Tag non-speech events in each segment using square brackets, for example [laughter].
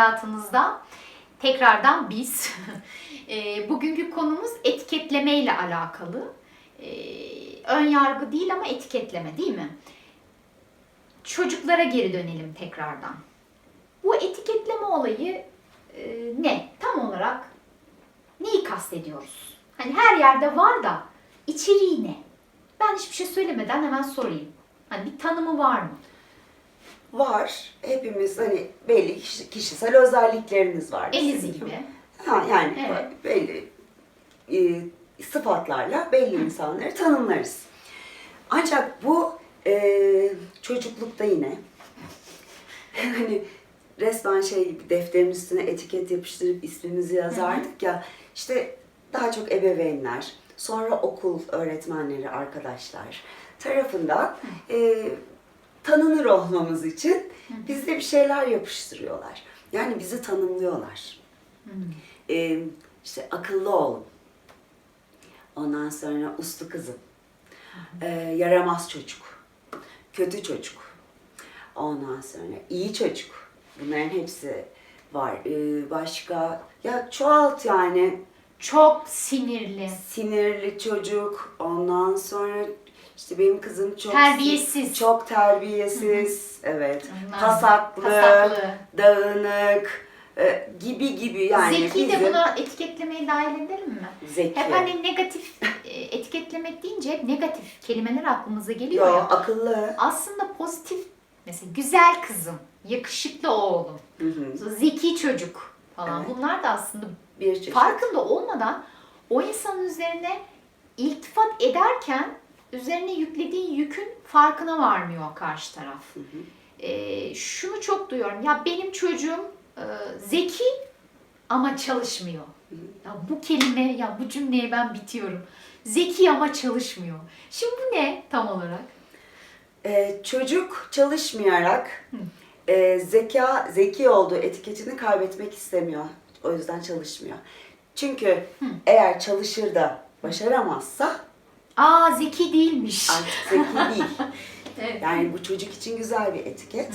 hayatınızda. Tekrardan biz. [laughs] E, Bugünkü konumuz etiketleme ile alakalı. E, Ön yargı değil ama etiketleme değil mi? Çocuklara geri dönelim tekrardan. Bu etiketleme olayı e, ne? Tam olarak neyi kastediyoruz? Hani her yerde var da içeriği ne? Ben hiçbir şey söylemeden hemen sorayım. Hani bir tanımı var mı? Var. Hepimiz hani belli kişi- kişisel özelliklerimiz var. Elizi gibi. Ha, yani Evet. belli e, sıfatlarla belli insanları tanımlarız. Ancak bu e, çocuklukta yine [laughs] hani resmen şey gibi defterin üstüne etiket yapıştırıp ismimizi yazardık ya işte daha çok ebeveynler, sonra okul öğretmenleri, arkadaşlar tarafından e, tanınır olmamız için bizde bir şeyler yapıştırıyorlar. Yani bizi tanımlıyorlar. Ee, işte akıllı oğlum. Ondan sonra uslu kızım. Ee, yaramaz çocuk. Kötü çocuk. Ondan sonra iyi çocuk. Bunların hepsi var. Ee, başka ya çoğalt yani Çok sinirli. sinirli çocuk. Ondan sonra işte benim kızım çok Terbiyesiz. çok terbiyesiz. Evet. Pasaklı, pasaklı. dağınık e, gibi gibi yani Zeki de bizim- buna etiketlemeye dahil edelim mi? Zeki. Hep hani negatif e, etiketlemek deyince hep negatif kelimeler aklımıza geliyor Yo, ya. akıllı. Aslında pozitif mesela güzel kızım, yakışıklı oğlum, Hı hı. zeki çocuk falan. Evet. Bunlar da aslında Bir çeşit. farkında olmadan o insanın üzerine iltifat ederken üzerine yüklediği yükün farkına varmıyor karşı taraf. Hı hı. Ee, şunu çok duyuyorum. Ya benim çocuğum e, zeki ama çalışmıyor. Ya bu kelime, ya bu cümleye ben bitiyorum. Zeki ama çalışmıyor. Şimdi bu ne tam olarak? Ee, çocuk çalışmayarak e, zeka zeki olduğu etiketini kaybetmek istemiyor. O yüzden çalışmıyor. Çünkü eğer çalışır da başaramazsa Aa zeki değilmiş. artık zeki değil. [laughs] Evet. Yani bu çocuk için güzel bir etiket.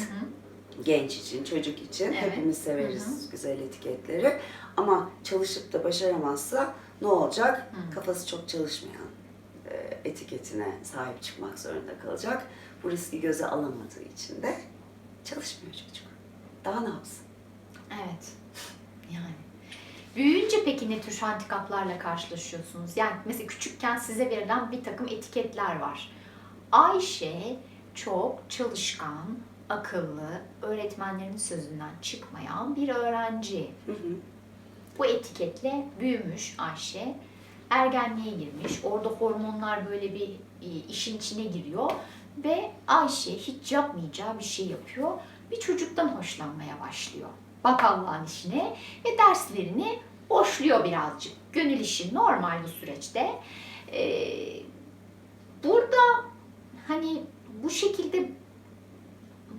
Genç için, çocuk için Evet. hepimiz severiz güzel etiketleri. Ama çalışıp da başaramazsa ne olacak? Kafası çok çalışmayan e, etiketine sahip çıkmak zorunda kalacak. Bu riski göze alamadığı için de çalışmıyor çocuk. Daha ne yapsın? Evet. Yani. Büyüyünce peki ne tür handikaplarla karşılaşıyorsunuz? Yani mesela küçükken size verilen bir takım etiketler var. Ayşe çok çalışkan, akıllı, öğretmenlerin sözünden çıkmayan bir öğrenci. Hı hı. Bu etiketle büyümüş Ayşe. Ergenliğe girmiş. Orada hormonlar böyle bir e, işin içine giriyor. Ve Ayşe hiç yapmayacağı bir şey yapıyor. Bir çocuktan hoşlanmaya başlıyor. Bak Allah'ın işine. Ve derslerini boşluyor birazcık. Gönül işi normal bu süreçte. Ee, burada hani bu şekilde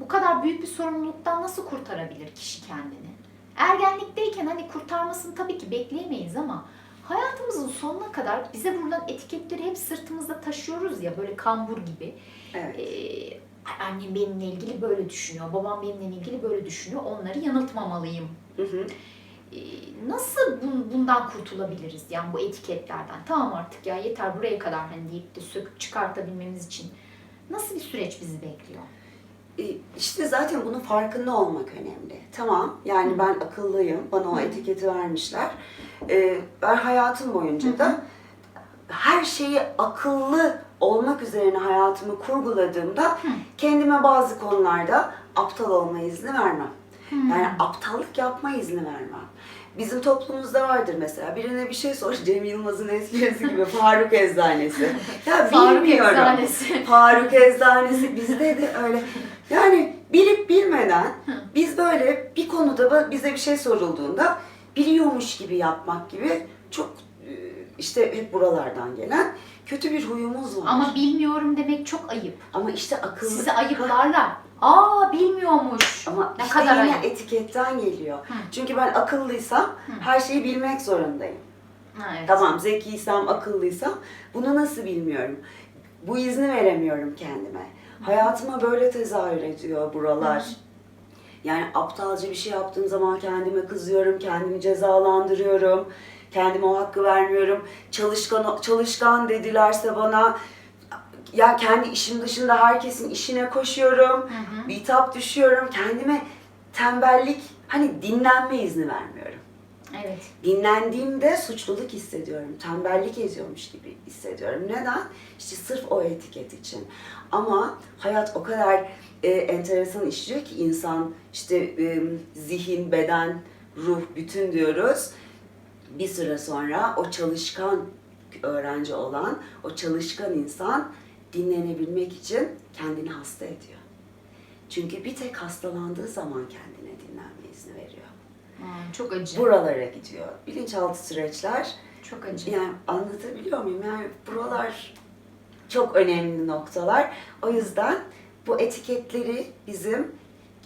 bu kadar büyük bir sorumluluktan nasıl kurtarabilir kişi kendini? Ergenlikteyken hani kurtarmasını tabii ki bekleyemeyiz ama hayatımızın sonuna kadar bize vurulan etiketleri hep sırtımızda taşıyoruz ya böyle kambur gibi. Evet. Ee, annem benimle ilgili böyle düşünüyor, babam benimle ilgili böyle düşünüyor. Onları yanıltmamalıyım. Hı hı. Ee, nasıl bun- bundan kurtulabiliriz yani bu etiketlerden? Tamam artık ya yeter buraya kadar hani deyip de söküp çıkartabilmemiz için nasıl bir süreç bizi bekliyor? E, İşte zaten bunun farkında olmak önemli. Tamam yani ben akıllıyım, bana o etiketi vermişler. E, Ben hayatım boyunca da her şeyi akıllı olmak üzerine hayatımı kurguladığımda kendime bazı konularda aptal olma izni vermem. Yani aptallık yapma izni vermem. Bizim toplumumuzda vardır mesela birine bir şey sor Cem Yılmaz'ın esprisi gibi [laughs] Faruk Eczanesi. Ya Faruk bilmiyorum. Eczanesi. Faruk Eczanesi bizde de öyle. Yani bilip bilmeden biz böyle bir konuda bize bir şey sorulduğunda biliyormuş gibi yapmak gibi çok işte hep buralardan gelen kötü bir huyumuz var. Ama bilmiyorum demek çok ayıp. Ama işte akıllı. Sizi ayıplarlar. Aa bilmiyormuş. Ama ne işte kadar yine ayıp. etiketten geliyor. Hı. Çünkü ben akıllıysam her şeyi bilmek zorundayım. Ha, evet. Tamam zekiysem, akıllıysam bunu nasıl bilmiyorum. Bu izni veremiyorum kendime. Hayatıma böyle tezahür ediyor buralar. Yani aptalca bir şey yaptığım zaman kendime kızıyorum, kendimi cezalandırıyorum. Kendime o hakkı vermiyorum. Çalışkan çalışkan dedilerse bana ya kendi işim dışında herkesin işine koşuyorum. Bitap düşüyorum. Kendime tembellik, hani dinlenme izni vermiyorum. Evet. Dinlendiğimde suçluluk hissediyorum. Tembellik ediyormuş gibi hissediyorum. Neden? İşte sırf o etiket için. Ama hayat o kadar e, enteresan işliyor ki insan işte e, zihin, beden, ruh, bütün diyoruz. Bir süre sonra o çalışkan öğrenci olan, o çalışkan insan dinlenebilmek için kendini hasta ediyor. Çünkü bir tek hastalandığı zaman kendine dinlenme izni veriyor Aa, çok acı. buralara gidiyor. Bilinçaltı süreçler. Çok acı. Yani anlatabiliyor muyum? Yani buralar çok önemli noktalar. O yüzden bu etiketleri bizim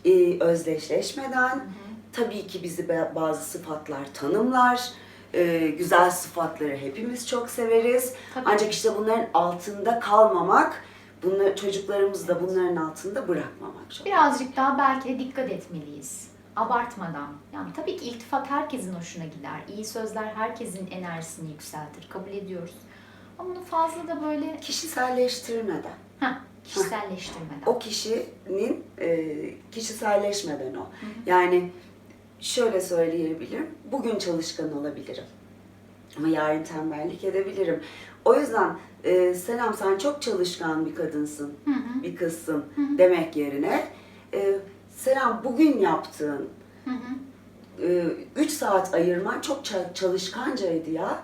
e, özdeşleşmeden tabii ki bizi bazı sıfatlar tanımlar. E, güzel sıfatları hepimiz çok severiz. Tabii. Ancak işte bunların altında kalmamak, bunları, çocuklarımızı da bunların altında bırakmamak çok. Birazcık daha belki de dikkat etmeliyiz. Abartmadan. Yani tabii ki iltifat herkesin hoşuna gider. İyi sözler herkesin enerjisini yükseltir. Kabul ediyoruz. Ama bunu fazla da böyle Kişiselleştirmeden. heh, kişiselleştirmeden. o kişinin e, kişiselleşmeden o. Yani şöyle söyleyebilirim. Bugün çalışkan olabilirim. Ama yarın tembellik edebilirim. O yüzden e, Selam sen çok çalışkan bir kadınsın, Hı hı. bir kızsın demek yerine e, Selam bugün yaptığın Hı hı. 3 saat ayırman çok ça- çalışkancaydı ya.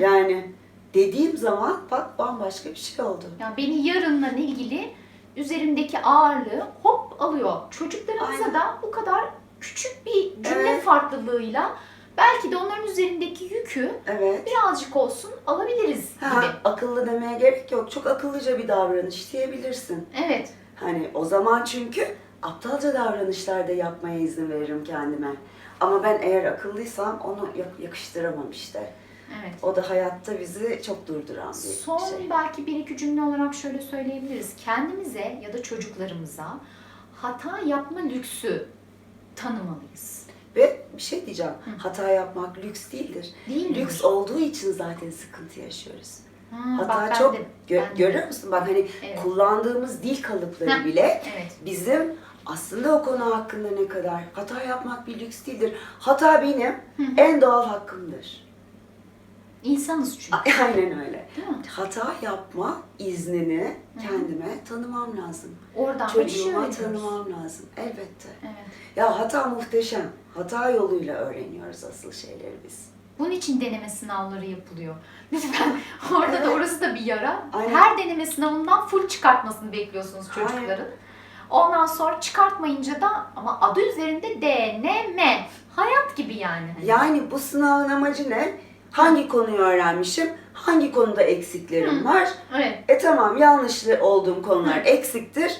Yani dediğim zaman bak bambaşka bir şey oldu. Yani beni yarınla ilgili üzerimdeki ağırlığı hop alıyor. Çocuklarımıza Aynen. da bu kadar küçük bir cümle Evet. farklılığıyla belki de onların üzerindeki yükü Evet. birazcık olsun alabiliriz Ha, gibi. akıllı demeye gerek yok. Çok akıllıca bir davranış diyebilirsin. Evet. Hani o zaman çünkü aptalca davranışlar da yapmaya izin veririm kendime. Ama ben eğer akıllıysam onu yak- yakıştıramam işte. Evet. O da hayatta bizi çok durduran bir Son şey. belki bir iki cümle olarak şöyle söyleyebiliriz. Kendimize ya da çocuklarımıza hata yapma lüksü tanımalıyız. Ve bir şey diyeceğim. Hata yapmak lüks değildir. Değil mi? Lüks olduğu için zaten sıkıntı yaşıyoruz. Ha, Hata bak çok de- gö- de- görüyor musun? Bak hani Evet. kullandığımız dil kalıpları Heh, bile Evet. bizim aslında o konu hakkında ne kadar hata yapmak bir lüks değildir. Hata benim en doğal hakkımdır. İnsanız çünkü. [laughs] Aynen öyle. Değil mi? Hata yapma iznini kendime tanımam lazım. Oradan da bir şey Çocuğuma öğreniyoruz. tanımam lazım. Elbette. Evet. Ya hata muhteşem. Hata yoluyla öğreniyoruz asıl şeyleri biz. Bunun için deneme sınavları yapılıyor. [laughs] Lütfen orada da orası da bir yara. Aynen. Her deneme sınavından full çıkartmasını bekliyorsunuz çocukların. Ondan sonra çıkartmayınca da ama adı üzerinde deneme. Hayat gibi yani. Yani bu sınavın amacı ne? Hangi konuyu öğrenmişim? Hangi konuda eksiklerim var? Evet. E tamam yanlışlı olduğum konular eksiktir.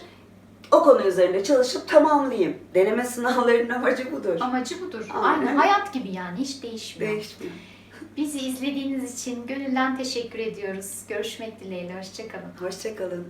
O konu üzerinde çalışıp tamamlayayım. Deneme sınavlarının [laughs] amacı budur. Amacı budur. Aynen. Aynı hayat gibi yani hiç değişmiyor. Değişmiyor. Bizi izlediğiniz için gönülden teşekkür ediyoruz. Görüşmek dileğiyle. Hoşçakalın. Hoşçakalın.